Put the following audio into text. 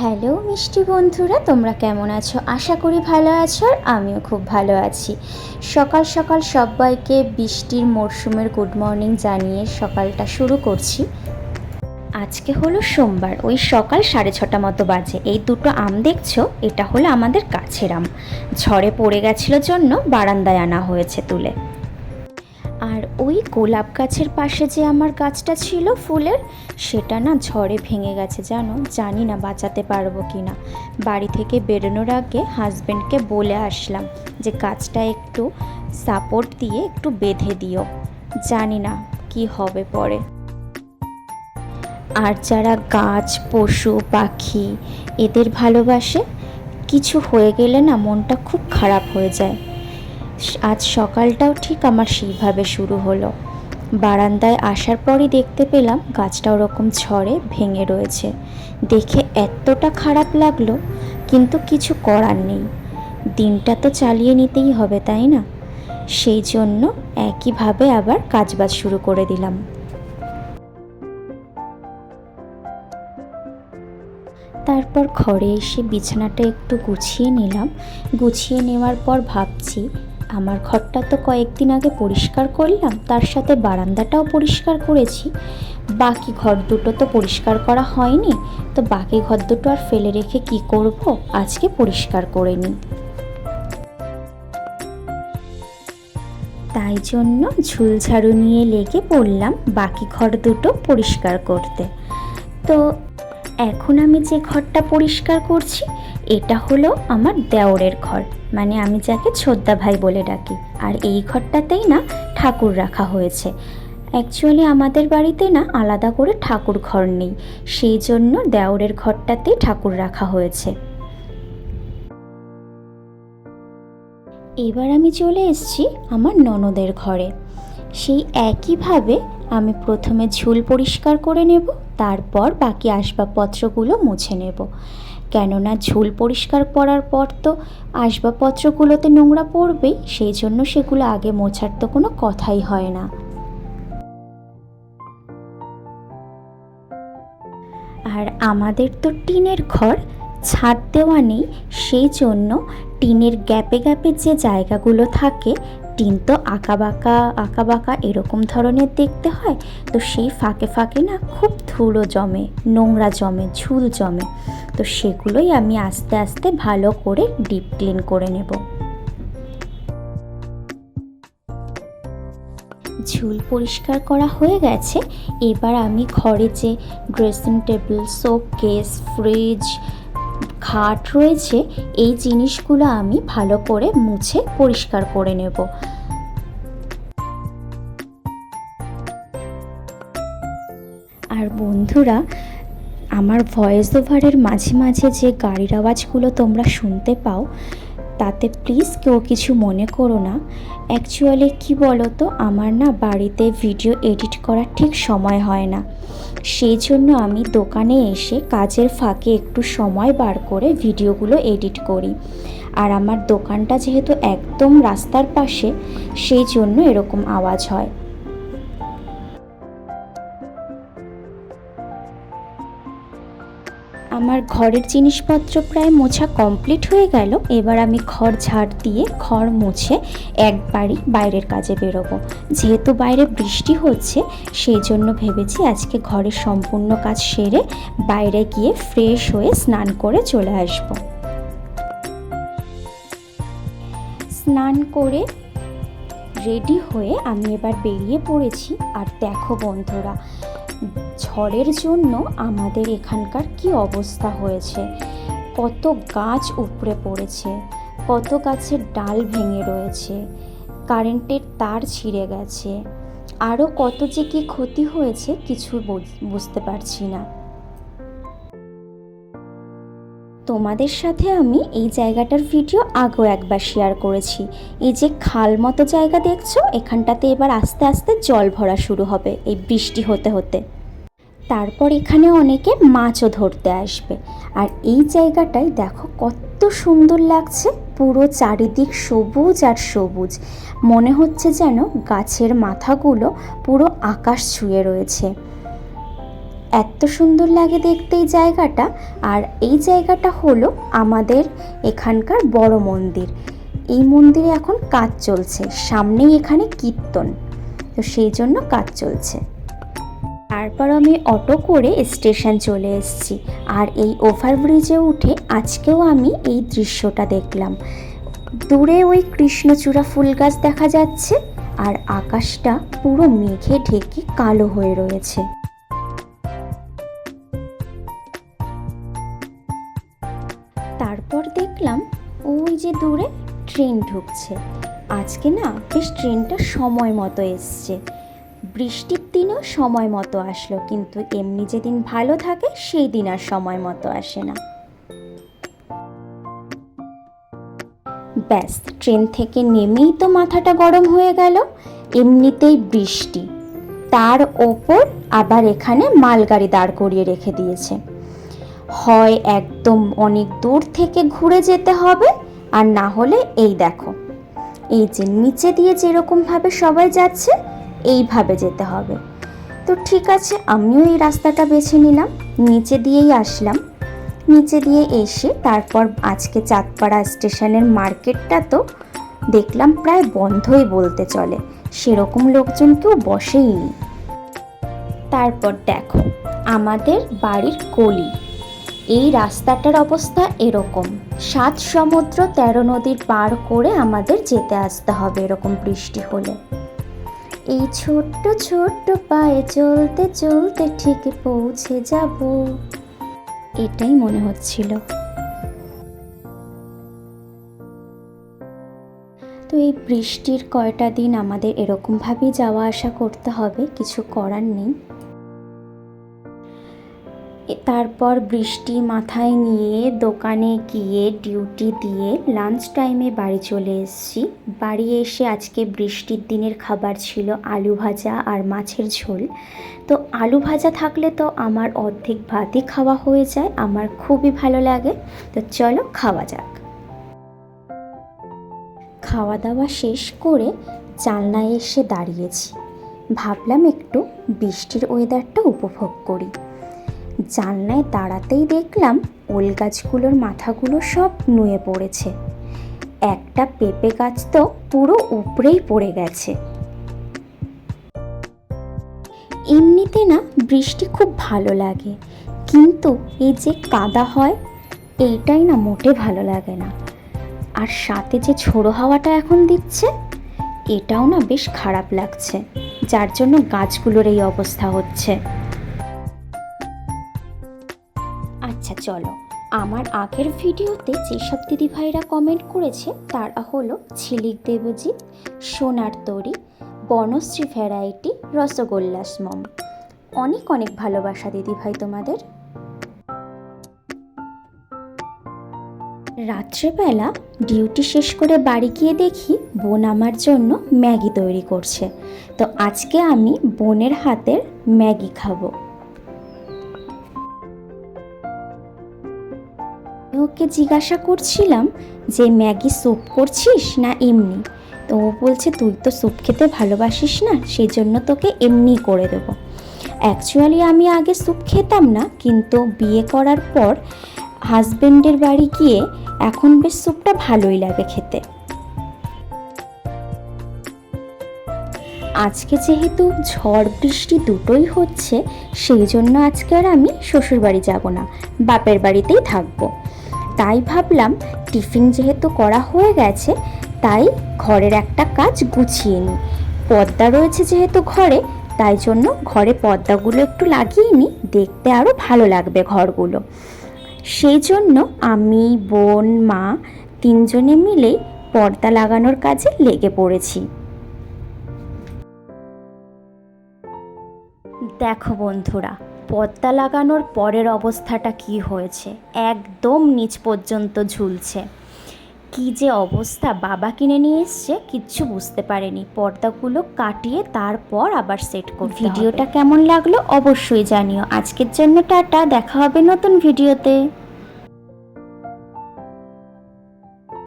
Hello মিষ্টি বন্ধুরা, তোমরা কেমন আছো? আশা করি ভালো আছো আর আমিও খুব ভালো আছি। সকাল সকাল সবাইকে বৃষ্টির মরশুমের গুড মর্নিং জানিয়ে সকালটা শুরু করছি। আজকে হলো সোমবার, ওই সকাল সাড়ে ছটা মতো বাজে। এই দুটো আম দেখছ? এটা হলো আমাদের কাছের আম। ঝড়ে পড়ে গেছিল জন্য বারান্দায় আনা হয়েছে তুলে। ওই গোলাপ গাছের পাশে যে আমার গাছটা ছিল ফুলের, সেটা না ঝড়ে ভেঙে গেছে জানো? জানি না বাঁচাতে পারব কি না বাড়ি থেকে বেরোনোর আগে হাজব্যান্ডকে বলে আসলাম যে গাছটা একটু সাপোর্ট দিয়ে একটু বেঁধে দিও। জানি না কি হবে পরে। আর যারা গাছ, পশু, পাখি এদের ভালোবাসে, কিছু হয়ে গেলে না মনটা খুব খারাপ হয়ে যায়। আজ সকালটাও ঠিক আমার সেইভাবে শুরু হলো। বারান্দায় আসার পরই দেখতে পেলাম গাছটা ওরকম ঝড়ে ভেঙে রয়েছে। দেখে এতটা খারাপ লাগল, কিন্তু কিছু করার নেই। দিনটা তো চালিয়ে নিতেই হবে, তাই না? সেই জন্য একইভাবে আবার কাজবাজ শুরু করে দিলাম। তারপর ঘরে এসে বিছানাটা একটু গুছিয়ে নিলাম। গুছিয়ে নেওয়ার পর ভাবছি আমার ঘরটা তো কয়েকদিন আগে পরিষ্কার করলাম, তার সাথে বারান্দাটাও পরিষ্কার করেছি। বাকি ঘর দুটো তো পরিষ্কার করা হয়নি, তো বাকি ঘর দুটো আর ফেলে রেখে কি করব? আজকে পরিষ্কার করে নিই। তাই জন্য ঝুলঝাড়ু নিয়ে লেগে পড়লাম বাকি ঘর দুটো পরিষ্কার করতে। তো এখন আমি যে ঘরটা পরিষ্কার করছি এটা হলো আমার দেওরের ঘর। মানে আমি যাকে ছোদ্দা ভাই বলে ডাকি। আর এই ঘরটাতেই না ঠাকুর রাখা হয়েছে। অ্যাকচুয়ালি আমাদের বাড়িতে না আলাদা করে ঠাকুর ঘর নেই। সেই জন্য দেওরের ঘরটাতেই ঠাকুর রাখা হয়েছে। এবার আমি চলে এসেছি আমার ননদের ঘরে। সেই একইভাবে আমি প্রথমে ঝুল পরিষ্কার করে নেব, তারপর বাকি আসবাবপত্রগুলো মুছে নেব। কেননা ঝুল পরিষ্কার করার পর তো আসবাবপত্রগুলোতে নোংরা পড়বেই, সেই জন্য সেগুলো আগে মোছার তো কোনো কথাই হয় না। আর আমাদের তো টিনের ঘর ছাদ দেওয়া নেই, সেই জন্য টিনের গ্যাপে গ্যাপে যে জায়গাগুলো থাকে, টিন তো আঁকা বাঁকা আঁকা বাঁকা এরকম ধরনের দেখতে হয়, তো সেই ফাঁকে ফাঁকে না খুব ধুলো জমে, নোংরা জমে, ঝুল জমে, তো সেগুলোই আমি আস্তে আস্তে ভালো করে ডিপ ক্লিন করে নেব। ঝুল পরিষ্কার করা হয়ে গেছে, এবার আমি ঘরে যে ড্রেসিং টেবিল, শোকেস, ফ্রিজ খাট রয়েছে, এই জিনিসগুলো আমি ভালো করে মুছে পরিষ্কার করে নেব। আর বন্ধুরা, আমার ভয়েস ওভারের মাঝে মাঝে যে গাড়ির আওয়াজগুলো তোমরা শুনতে পাও তাতে প্লিজ কেউ কিছু মনে করো না। অ্যাকচুয়ালি কি বলো তো আমার না বাড়িতে ভিডিও এডিট করার ঠিক সময় হয় না। সেই জন্য আমি দোকানে এসে কাজের ফাঁকে একটু সময় বার করে ভিডিওগুলো এডিট করি। আর আমার দোকানটা যেহেতু একদম রাস্তার পাশে, সেই জন্য এরকম আওয়াজ হয়। আমার ঘরের জিনিসপত্র প্রায় মোছা কমপ্লিট হয়ে গেল। এবার আমি ঘর ঝাড় দিয়ে ঘর মুছে একবারই বাইরের কাজে বেরোবো। যেহেতু বাইরে বৃষ্টি হচ্ছে, সেই জন্য ভেবেছি আজকে ঘরের সম্পূর্ণ কাজ সেরে বাইরে গিয়ে ফ্রেশ হয়ে স্নান করে চলে আসব। স্নান করে রেডি হয়ে আমি এবার বেরিয়ে পড়েছি। আর দেখো বন্ধুরা ঝড়ের জন্য আমাদের এখানকার কি অবস্থা হয়েছে? কত গাছ উপড়ে পড়েছে, কত গাছের ডাল ভেঙে রয়েছে, কারেন্টের তার ছিঁড়ে গেছে, আরও কত যে কি ক্ষতি হয়েছে কিছু বুঝতে পারছি না। তোমাদের সাথে আমি এই জায়গাটার ভিডিও আগেও একবার শেয়ার করেছি। এই যে খাল মতো জায়গা দেখছ, এখানটাতে এবার আস্তে আস্তে জল ভরা শুরু হবে, এই বৃষ্টি হতে হতে। তারপর এখানে অনেকে মাছও ধরতে আসবে। আর এই জায়গাটায় দেখো কত সুন্দর লাগছে, পুরো চারিদিক সবুজ আর সবুজ। মনে হচ্ছে যেন গাছের মাথাগুলো পুরো আকাশ ছুঁয়ে রয়েছে। এত সুন্দর লাগে দেখতে এই জায়গাটা। আর এই জায়গাটা হলো আমাদের এখানকার বড় মন্দির। এই মন্দিরে এখন কাজ চলছে। সামনেই এখানে কীর্তন। তো সেই জন্য কাজ চলছে। তারপর আমি অটো করে স্টেশন চলে এসেছি। আর এই ওভারব্রিজে উঠে আজকেও আমি এই দৃশ্যটা দেখলাম। দূরে ওই কৃষ্ণচূড়া ফুল গাছ দেখা যাচ্ছে। আর আকাশটা পুরো মেঘে ঢেকে কালো হয়ে রয়েছে। দেখলাম ওই যে দূরে ট্রেন ঢুকছে। আজকে না বেশ ট্রেনটা সময় মতো এসছে। বৃষ্টির দিনও সময় মতো আসলো, কিন্তু এমনি যেদিন ভালো থাকে সেই দিন আর সময় মতো আসে না। ব্যাস, ট্রেন থেকে নেমেই তো মাথাটা গরম হয়ে গেল, এমনিতেই বৃষ্টি। তার ওপর আবার এখানে মালগাড়ি দাঁড় করিয়ে রেখে দিয়েছে। হয় একদম অনেক দূর থেকে ঘুরে যেতে হবে, আর না হলে এই দেখো। এই যে নিচে দিয়ে যেরকমভাবে সবাই যাচ্ছে, এইভাবে যেতে হবে। তো ঠিক আছে, আমিও এই রাস্তাটা বেছে নিলাম, নিচে দিয়েই আসলাম। নিচে দিয়ে এসে তারপর আজকে চাঁদপাড়া স্টেশনের মার্কেটটা তো দেখলাম প্রায় বন্ধই বলতে চলে, সেরকম লোকজন কেউ বসেই তারপর দেখো, আমাদের বাড়ির গলি এই রাস্তাটার অবস্থা এরকম। সাত সমুদ্র তেরো নদীর পার করে আমাদের যেতে আসতে হবে এরকম বৃষ্টি হলে। এই ছোট্ট ছোট্ট পায়ে চলতে চলতে ঠিক পৌঁছে যাব। এটাই মনে হচ্ছিল। তো এই বৃষ্টির কয়টা দিন আমাদের এরকমভাবেই যাওয়া আসা করতে হবে, কিছু করার নেই। তারপর বৃষ্টি মাথায় নিয়ে দোকানে গিয়ে ডিউটি দিয়ে লাঞ্চ টাইমে বাড়ি চলে এসেছি। বাড়ি এসে আজকে বৃষ্টির দিনের খাবার ছিল আলু ভাজা আর মাছের ঝোল। তো আলু ভাজা থাকলে তো আমার অর্ধেক ভাতই খাওয়া হয়ে যায়, আমার খুবই ভালো লাগে। তো চলো খাওয়া যাক। খাওয়া দাওয়া শেষ করে জানলায় এসে দাঁড়িয়েছি। ভাবলাম একটু বৃষ্টির ওয়েদারটা উপভোগ করি। জানলায় দাঁড়াতেই দেখলাম ওল গাছগুলোর মাথাগুলো সব নুয়ে পড়েছে। একটা পেঁপে গাছ তো পুরো উপরেই পড়ে গেছে। এমনিতে না বৃষ্টি খুব ভালো লাগে, কিন্তু এই যে কাদা হয়, এইটাই না মোটে ভালো লাগে না। আর সাথে যে ঝোড়ো হাওয়াটা এখন দিচ্ছে, এটাও না বেশ খারাপ লাগছে, যার জন্য গাছগুলোর এই অবস্থা হচ্ছে। চলো। আমার আগের ভিডিওতে যেসব দিদিভাইরা কমেন্ট করেছে, তারা হলো ছিলিক দেবজিৎ, সোনার তরি, বনশ্রী ভ্যারাইটি রসগোল্লাস মম। অনেক অনেক ভালোবাসা দিদিভাই তোমাদের। রাত্রেবেলা ডিউটি শেষ করে বাড়ি গিয়ে দেখি বোন আমার জন্য ম্যাগি তৈরি করছে। তো আজকে আমি বোনের হাতের ম্যাগি খাব। ওকে জিজ্ঞাসা করছিলাম যে, ম্যাগি স্যুপ করছিস না এমনি? তো ও বলছে, তুই তো স্যুপ খেতে ভালোবাসিস না সেই জন্য তোকে এমনি করে দেবো। অ্যাকচুয়ালি আমি আগে স্যুপ খেতাম না, কিন্তু বিয়ে করার পর হাজবেন্ডের বাড়ি গিয়ে এখন বেশ স্যুপটা ভালোই লাগে খেতে। আজকে যেহেতু ঝড় বৃষ্টি দুটোই হচ্ছে, সেই জন্য আজকে আর আমি শ্বশুরবাড়ি যাব না, বাপের বাড়িতেই থাকব। তাই ভাবলাম টিফিন যেহেতু করা হয়ে গেছে, তাই ঘরের একটা কাজ গুছিয়ে নিই। পর্দা রয়েছে যেহেতু ঘরে, তাই জন্য ঘরে পর্দাগুলো একটু লাগিয়ে নিই, দেখতে আরও ভালো লাগবে ঘরগুলো। সেই জন্য আমি, বোন, মা তিনজনে মিলে পর্দা লাগানোর কাজে লেগে পড়েছি। দেখো বন্ধুরা পর্দা লাগানোর পরের অবস্থাটা কি হয়েছে? একদম নিচ পর্যন্ত ঝুলছে। কি যে অবস্থা, বাবা কিনে নিয়ে এসছে, কিচ্ছু বুঝতে পারেনি। পর্দাগুলো কাটিয়ে তারপর আবার সেট করি ভিডিওটা কেমন লাগল অবশ্যই জানিও। আজকের জন্য টাটা, দেখা হবে নতুন ভিডিওতে।